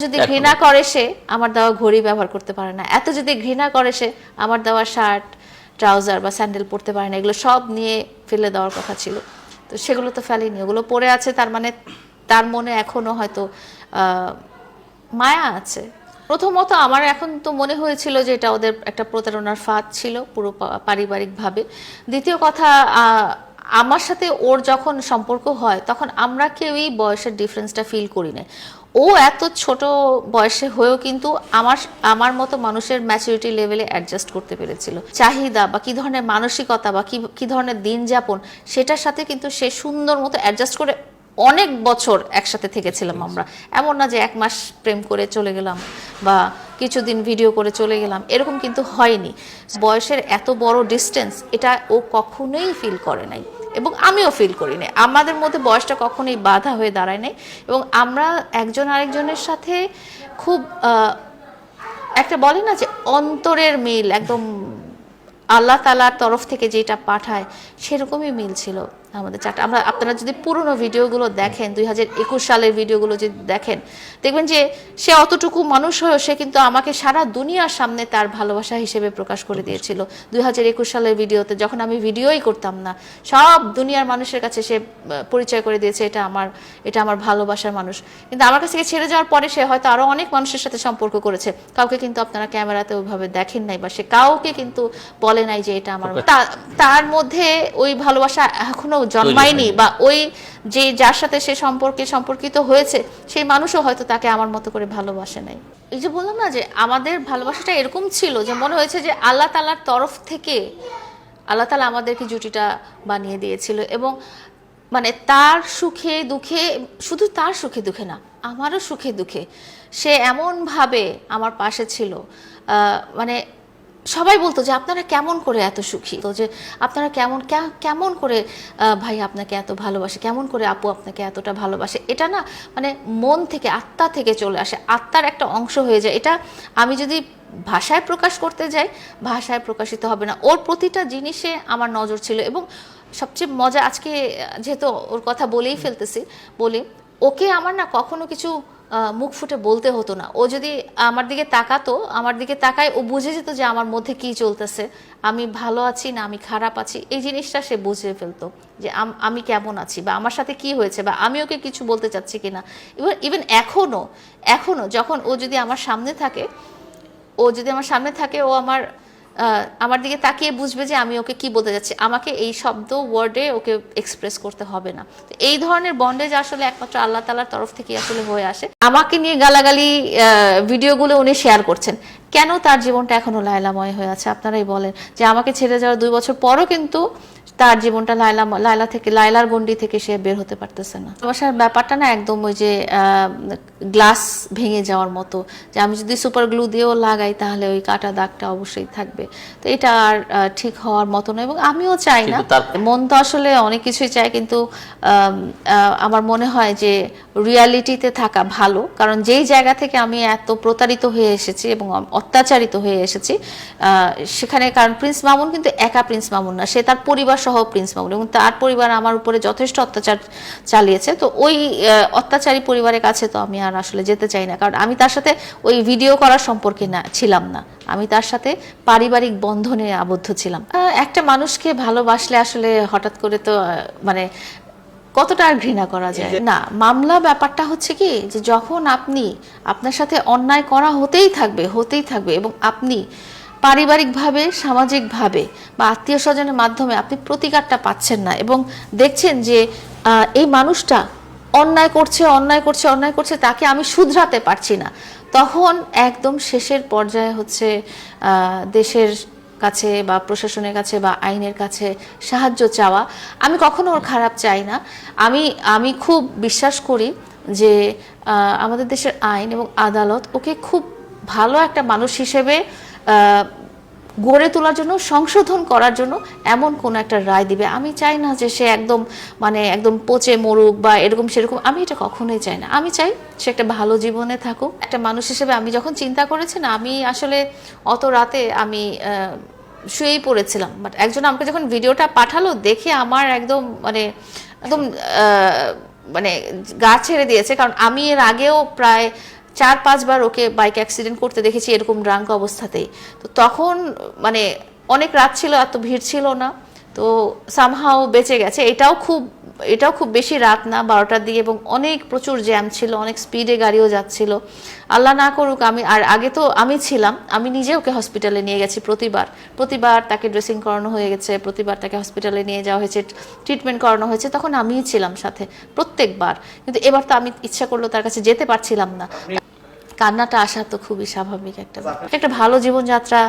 যদি ঘৃণা করে সে আমার দেওয়া ঘড়ি ব্যবহার করতে পারে না। এত যদি ঘৃণা করে সে আমার দেওয়া শার্ট ট্রাউজার বা স্যান্ডেল পরতে পারে না। এগুলো সব নিয়ে ফেলে দেওয়ার কথা ছিল। তো সেগুলো তো ফেলেনি। ওগুলো পড়ে আছে তার মানে তার মনে এখনও হয়তো আহ, মায়া আছে। প্রথমত আমার এখন তো মনে হয়েছিল যে এটা ওদের একটা প্রতারণার ফাঁদ ছিল পুরো পারিবারিকভাবে। দ্বিতীয় কথা আমার সাথে ওর যখন সম্পর্ক হয়, তখন আমরা কেউই বয়সের ডিফারেন্সটা ফিল করি না ও এত ছোট বয়সে হয়েও কিন্তু আমার আমার মতো মানুষের ম্যাচুরিটি লেভেলে অ্যাডজাস্ট করতে পেরেছিল। চাহিদা বা কী ধরনের মানসিকতা বা কী কী ধরনের দিন যাপন সেটার সাথে কিন্তু সে সুন্দর মতো অ্যাডজাস্ট করে অনেক বছর একসাথে থেকেছিলাম আমরা। এমন না যে এক মাস প্রেম করে চলে গেলাম বা কিছুদিন ভিডিও করে চলে গেলাম, এরকম কিন্তু হয়নি। বয়সের এত বড় ডিস্টেন্স এটা ও কখনোই ফিল করে নাই এবং আমিও ফিল করি নাই। আমাদের মধ্যে বয়সটা কখনোই বাধা হয়ে দাঁড়ায় নাই এবং আমরা একজন আরেকজনের সাথে খুব একটা বলে না যে অন্তরের মিল, একদম আল্লাহ তালার তরফ থেকে যেটা পাঠায়, সেরকমই মিল ছিল। আমাদের চারটা। আমরা আপনারা যদি পুরনো ভিডিওগুলো দেখেন দুই হাজার একুশ সালের ভিডিওগুলো যদি দেখেন দেখবেন যে সে অতটুকু মানুষ হয়েও সে কিন্তু আমাকে সারা দুনিয়ার সামনে তার ভালোবাসা হিসেবে প্রকাশ করে দিয়েছিল। দুই হাজার একুশ সালের ভিডিওতে যখন আমি ভিডিওই করতাম না সব দুনিয়ার মানুষের কাছে সে পরিচয় করে দিয়েছে এটা আমার এটা আমার ভালোবাসার মানুষ। কিন্তু আমার কাছ থেকে ছেড়ে যাওয়ার পরে সে হয়তো আরও অনেক মানুষের সাথে সম্পর্ক করেছে। কাউকে কিন্তু আপনারা ক্যামেরাতে ওইভাবে দেখেন নাই বা সে কাউকে কিন্তু বলে নাই যে এটা আমার তার মধ্যে ওই ভালোবাসা এখনও জন্মায়নি বা ওই যে যার সাথে সে সম্পর্কে সম্পর্কিত হয়েছে সেই মানুষও হয়তো তাকে আমার মতো করে ভালোবাসে নাই। এই যে বললাম না যে আমাদের ভালোবাসাটা এরকম ছিল যে মনে হয়েছে যে আল্লাহ তালার তরফ থেকে আল্লাহ তালা আমাদেরকে জুটিটা বানিয়ে দিয়েছিল এবং মানে তার সুখে দুঃখে শুধু তার সুখে দুঃখে না আমারও সুখে দুঃখে সে এমনভাবে আমার পাশে ছিল। মানে সবাই বলতো যে আপনারা কেমন করে এত সুখী? তো যে আপনারা কেমন কেমন করে ভাই আপনাকে এত ভালোবাসে? কেমন করে আপু আপনাকে এতটা ভালোবাসে? এটা না মানে মন থেকে, আত্মা থেকে চলে আসে। আত্মার একটা অংশ হয়ে যায়। এটা আমি যদি ভাষায় প্রকাশ করতে যাই, ভাষায় প্রকাশিত হবে না। ওর প্রতিটা জিনিসে আমার নজর ছিল এবং সবচেয়ে মজা আজকে, যেহেতু ওর কথা বলেই ফেলতেছি, বলি, ওকে আমার না কখনো কিছু মুখ ফুটে বলতে হতো না। ও যদি আমার দিকে তাকাতো, আমার দিকে তাকায়, ও বুঝে যেত যে আমার মধ্যে কি চলতেছে। আমি ভালো আছি না আমি খারাপ আছি, এই জিনিসটা সে বুঝে ফেলতো যে আমি কেমন আছি বা আমার সাথে কি হয়েছে বা আমি ওকে কিছু বলতে চাচ্ছি কিনা। ইভেন ইভেন এখনও এখনও যখন ও যদি আমার সামনে থাকে, ও যদি আমার সামনে থাকে, ও আমার আমার দিকে তাকিয়ে বুঝবে যে আমি ওকে কি বলতে যাচ্ছি। আমাকে এই শব্দ ওয়ার্ডে ওকে এক্সপ্রেস করতে হবে না। তো এই ধরনের বন্ডেজ আসলে একমাত্র আল্লাহ তালার তরফ থেকে আসলে হয়ে আসে। আমাকে নিয়ে গালাগালি ভিডিওগুলো উনি শেয়ার করছেন। কেন তার জীবনটা এখনও লায়লাময় হয়ে আছে? আপনারাই বলেন যে আমাকে ছেড়ে যাওয়ার দুই বছর পরও কিন্তু তার জীবনটা লাইলা লায়লা থেকে লায়লার গন্ডি থেকে সে বের হতে পারতেছে না। ভালোবাসার ব্যাপারটা না একদম ওই যে গ্লাস ভেঙে যাওয়ার মতো যে আমি যদি সুপার গ্লু দিয়েও লাগাই তাহলে ওই কাটা দাগটা অবশ্যই থাকবে। তো এটা আর ঠিক হওয়ার মতো নয় এবং আমিও চাই না। মন তো আসলে অনেক কিছুই চায় কিন্তু আমার মনে হয় যে রিয়ালিটিতে থাকা ভালো। কারণ যেই জায়গা থেকে আমি এত প্রতারিত হয়ে এসেছি এবং অত্যাচারিত হয়ে এসেছি আহ, সেখানে কারণ প্রিন্স মামুন কিন্তু একা প্রিন্স মামুন না সে তার পরিবার সহ প্রিন্স মামুন এবং তার পরিবার আমার উপরে যথেষ্ট অত্যাচার চালিয়েছে। তো ওই অত্যাচারী পরিবারের কাছে তো আমি আর আসলে যেতে চাই না। কারণ আমি তার সাথে ওই ভিডিও করার সম্পর্কে না ছিলাম না। আমি তার সাথে পারিবারিক বন্ধনে আবদ্ধ ছিলাম। একটা মানুষকে ভালোবাসলে আসলে হঠাৎ করে তো মানে কতটা আর ঘৃণা করা যায়? না মামলা ব্যাপারটা হচ্ছে কি যে যখন আপনি আপনার সাথে অন্যায় করা হতেই থাকবে হতেই থাকবে এবং আপনি পারিবারিকভাবে, সামাজিকভাবে বা আত্মীয় স্বজনের মাধ্যমে আপনি প্রতিকারটা পাচ্ছেন না এবং দেখছেন যে এই মানুষটা অন্যায় করছে অন্যায় করছে অন্যায় করছে, তাকে আমি শুধরাতে পারছি না। তখন একদম শেষের পর্যায়ে হচ্ছে দেশের কাছে বা প্রশাসনের কাছে বা আইনের কাছে সাহায্য চাওয়া। আমি কখনো ওর খারাপ চাই না। আমি আমি খুব বিশ্বাস করি যে আমাদের দেশের আইন এবং আদালত ওকে খুব ভালো একটা মানুষ হিসেবে গড়ে তোলার জন্য, সংশোধন করার জন্য এমন কোন একটা রায় দিবে। আমি চাই না যে সে একদম মানে একদম পচে মরুক বা এরকম সেরকম। আমি এটা কখনোই চাই না। আমি চাই সে একটা ভালো জীবনে থাকুক। একটা মানুষ হিসেবে আমি যখন চিন্তা করেছি না আমি আসলে অত রাতে আমি শুয়েই পড়েছিলাম। বাট একজন আমাকে যখন ভিডিওটা পাঠালো, দেখে আমার একদম মানে একদম মানে গা ছেড়ে দিয়েছে। কারণ আমি এর আগেও প্রায় চার পাঁচবার ওকে বাইক অ্যাক্সিডেন্ট করতে দেখেছি এরকম ড্রাঙ্ক অবস্থাতেই। তো তখন মানে অনেক রাত ছিল, এত ভিড় ছিল না। তো সামহাও বেঁচে গেছে। এটাও খুব এটাও খুব বেশি রাত না বারোটার দিকে এবং অনেক প্রচুর জ্যাম ছিল, অনেক স্পিডে গাড়িও যাচ্ছিল। আল্লাহ না করুক, আমি, আর আগে তো আমি ছিলাম, আমি নিজে ওকে হসপিটালে নিয়ে গেছি প্রতিবার। প্রতিবার তাকে ড্রেসিং করানো হয়ে গেছে, প্রতিবার তাকে হসপিটালে নিয়ে যাওয়া হয়েছে ট্রিটমেন্ট করানো হয়েছে, তখন আমিই ছিলাম সাথে প্রত্যেকবার। কিন্তু এবার তো আমি ইচ্ছা করলেও তার কাছে যেতে পারছিলাম না। কান্নাটা আসা তো খুবই স্বাভাবিক একটা একটা ভালো জীবনযাত্রা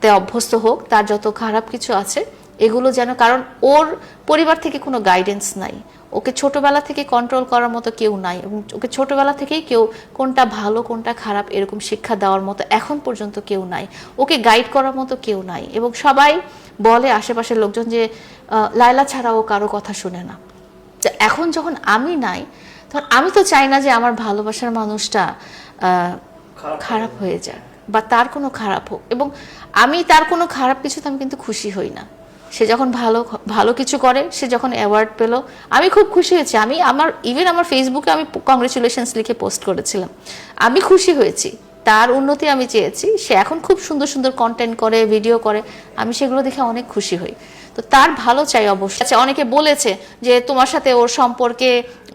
তে অভ্যস্ত হোক, তার যত খারাপ কিছু আছে এগুলো যেন কারণ ওর পরিবার থেকে কোনো গাইডেন্স নাই। ওকে ছোটবেলা থেকে কন্ট্রোল করার মতো কেউ নাই এবং ওকে ছোটবেলা থেকেই কেউ কোনটা ভালো কোনটা খারাপ এরকম শিক্ষা দেওয়ার মতো এখন পর্যন্ত কেউ নাই। ওকে গাইড করার মতো কেউ নাই এবং সবাই বলে আশেপাশের লোকজন যে লায়লা ছাড়া ও কারও কথা শুনে না। এখন যখন আমি নাই তখন আমি তো চাই না যে আমার ভালোবাসার মানুষটা খারাপ হয়ে যাক বা তার কোনো খারাপ হোক এবং আমি তার কোনো খারাপ কিছুতে আমি কিন্তু খুশি হই না। সে যখন ভালো ভালো কিছু করে, সে যখন অ্যাওয়ার্ড পেল, আমি খুব খুশি হয়েছি। আমি আমার ইভেন আমার ফেসবুকে আমি কংগ্রেচুলেশনস লিখে পোস্ট করেছিলাম। আমি খুশি হয়েছি। তার উন্নতি আমি চেয়েছি। সে এখন খুব সুন্দর সুন্দর কন্টেন্ট করে ভিডিও করে। আমি সেগুলো দেখে অনেক খুশি হই। তো তার ভালো চাই অবশ্যই। আচ্ছা অনেকে বলেছে যে তোমার সাথে ওর সম্পর্কে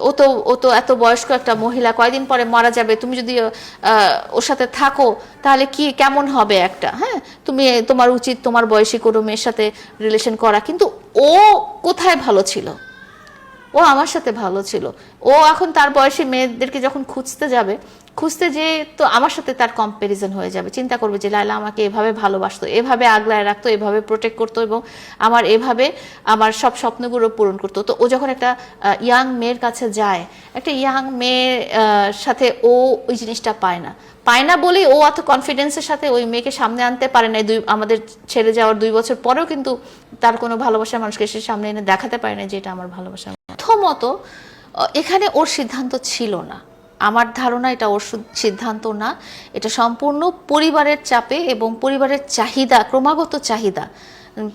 ও তো ও তো এত বয়স্ক একটা মহিলা, কয়দিন পরে মারা যাবে? তুমি যদি ওর সাথে থাকো, তাহলে কি, কেমন হবে একটা? হ্যাঁ তুমি, তোমার উচিত তোমার বয়সী কোনো মেয়ের সাথে রিলেশন করা। কিন্তু ও কোথায় ভালো ছিল? ও আমার সাথে ভালো ছিল। ও এখন তার বয়সী মেয়েদেরকে যখন খুঁজতে যাবে খুঁজতে যে তো আমার সাথে তার কম্প্যারিজন হয়ে যাবে। চিন্তা করবে যে লাইলা আমাকে এভাবে ভালোবাসতো, এভাবে আগলায় রাখতো, এভাবে প্রোটেক্ট করতো এবং আমার এভাবে আমার সব স্বপ্নগুলো পূরণ করতো। তো ও যখন একটা ইয়াং মেয়ের কাছে যায়, একটা ইয়াং মেয়ের সাথে ও ওই জিনিসটা পায় না। পায় না বলেই ও অত কনফিডেন্সের সাথে ওই মেয়েকে সামনে আনতে পারে না দুই, আমাদের ছেড়ে যাওয়ার দুই বছর পরেও কিন্তু তার কোনো ভালোবাসার মানুষকে সে সামনে এনে দেখাতে পারে না যে এটা আমার ভালোবাসা। প্রথমত এখানে ওর সিদ্ধান্ত ছিল না। আমার ধারণা এটা ওর সিদ্ধান্ত না। এটা সম্পূর্ণ পরিবারের চাপে এবং পরিবারের চাহিদা ক্রমাগত চাহিদা।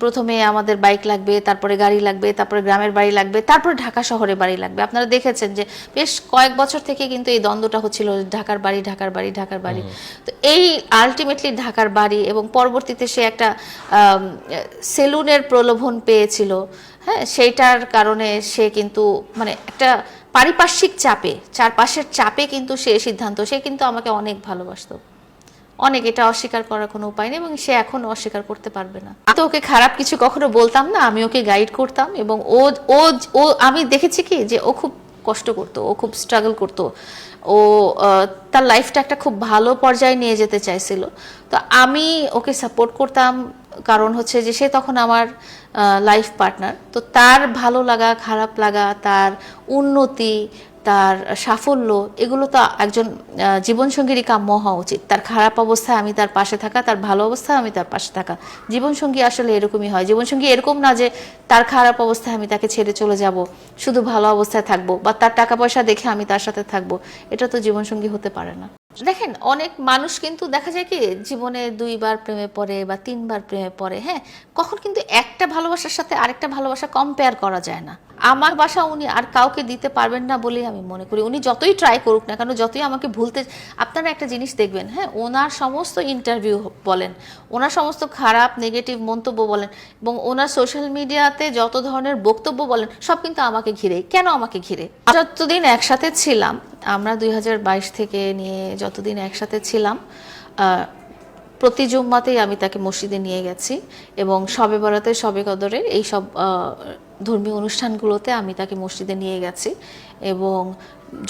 প্রথমে আমাদের বাইক লাগবে তারপরে গাড়ি লাগবে তারপরে গ্রামের বাড়ি লাগবে তারপরে ঢাকা শহরে বাড়ি লাগবে। আপনারা দেখেছেন যে বেশ কয়েক বছর থেকে কিন্তু এই দ্বন্দ্বটা হচ্ছিল ঢাকার বাড়ি ঢাকার বাড়ি ঢাকার বাড়ি। তো এই আলটিমেটলি ঢাকার বাড়ি এবং পরবর্তীতে সে একটা সেলুনের প্রলোভন পেয়েছিল। হ্যাঁ সেইটার কারণে সে কিন্তু মানে একটা পারিপার্শ্বিক চাপে, চারপাশের চাপে কিন্তু সে সিদ্ধান্ত, সে কিন্তু আমাকে অনেক ভালোবাসত। অনেক, এটা অস্বীকার করার কোনো উপায় নেই এবং সে এখন অস্বীকার করতে পারবে না। তো ওকে খারাপ কিছু কখনো বলতাম না, আমি ওকে গাইড করতাম এবং ও ও, আমি দেখেছি কি যে ও খুব কষ্ট করতো, ও খুব স্ট্রাগল করতো। ও তার লাইফটা একটা খুব ভালো পর্যায়ে নিয়ে যেতে চাইছিল। তো আমি ওকে সাপোর্ট করতাম, কারণ হচ্ছে যে সে তখন আমার লাইফ পার্টনার তো তার ভালো লাগা, খারাপ লাগা, তার উন্নতি তার সাফল্য, এগুলো তো একজন জীবনসঙ্গীরই কাম্য হওয়া উচিত। তার খারাপ অবস্থায় আমি তার পাশে থাকা, তার ভালো অবস্থায় আমি তার পাশে থাকা। জীবনসঙ্গী আসলে এরকমই হয়। জীবনসঙ্গী এরকম না যে তার খারাপ অবস্থায় আমি তাকে ছেড়ে চলে যাব, শুধু ভালো অবস্থায় থাকব বা তার টাকা পয়সা দেখে আমি তার সাথে থাকব। এটা তো জীবনসঙ্গী হতে পারে না। দেখেন, অনেক মানুষ কিন্তু দেখা যায় কি, জীবনে দুইবার প্রেমে পড়ে বা তিনবার প্রেমে পড়ে হ্যাঁ? কখন কিন্তু একটা ভালোবাসার সাথে আরেকটা ভালোবাসা কম্পেয়ার করা যায় না। আমার বাসা উনি আর কাউকে দিতে পারবেন না বলেই আমি মনে করি। উনি যতই ট্রাই করুক না কেন, যতই আমাকে ভুলতে আপনারা একটা জিনিস দেখবেন হ্যাঁ ওনার সমস্ত ইন্টারভিউ বলেন, ওনার সমস্ত খারাপ নেগেটিভ মন্তব্য বলেন, এবং ওনার সোশ্যাল মিডিয়াতে যত ধরনের বক্তব্য বলেন, সব কিন্তু আমাকে ঘিরে কেন আমাকে ঘিরে? যতদিন একসাথে ছিলাম, আমরা দুই হাজার বাইশ থেকে নিয়ে যতদিন একসাথে ছিলাম প্রতি জুম্মাতেই আমি তাকে মসজিদে নিয়ে গেছি, এবং সবে বরাতে সবে কদরে এই সব ধর্মীয় অনুষ্ঠানগুলোতে আমি তাকে মসজিদে নিয়ে গেছি এবং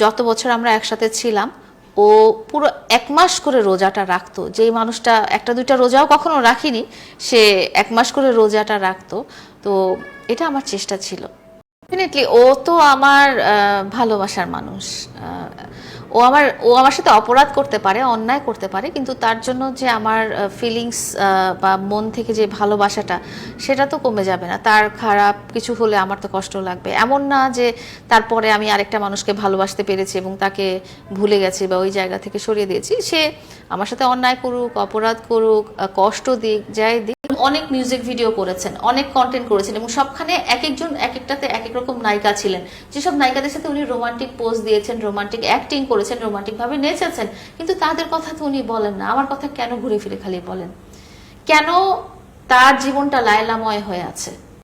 যত বছর আমরা একসাথে ছিলাম, ও পুরো এক মাস করে রোজাটা রাখতো। যেই মানুষটা একটা দুইটা রোজাও কখনো রাখিনি, সে এক মাস করে রোজাটা রাখতো। তো এটা আমার চেষ্টা ছিল। ডেফিনেটলি ও তো আমার ভালোবাসার মানুষ। ও আমার ও আমার সাথে অপরাধ করতে পারে, অন্যায় করতে পারে, কিন্তু তার জন্য যে আমার ফিলিংস বা মন থেকে যে ভালোবাসাটা, সেটা তো কমে যাবে না। তার খারাপ কিছু হলে আমার তো কষ্ট লাগবে। এমন না যে তারপরে আমি আরেকটা মানুষকে ভালোবাসতে পেরেছি এবং তাকে ভুলে গেছি বা ওই জায়গা থেকে সরিয়ে দিয়েছি। সে আমার সাথে অন্যায় করুক, অপরাধ করুক কষ্ট দিক, যাই দিক অনেক মিউজিক ভিডিও করেছেন, অনেক কন্টেন্ট করেছেন এবং সবখানে এক একজন এক একটাতে এক এক রকম নায়িকা ছিলেন। যেসব নায়িকাদের সাথে উনি রোমান্টিক পোজ দিয়েছেন রোমান্টিক অ্যাক্টিং করেছেন রোমান্টিকভাবে নেচেছেন, কিন্তু তাদের কথা তো উনি বলেন না। আমার কথা কেন ঘুরে ফিরে খালি বলেন? কেন তার জীবনটা লায়লাময় হয়ে আছে?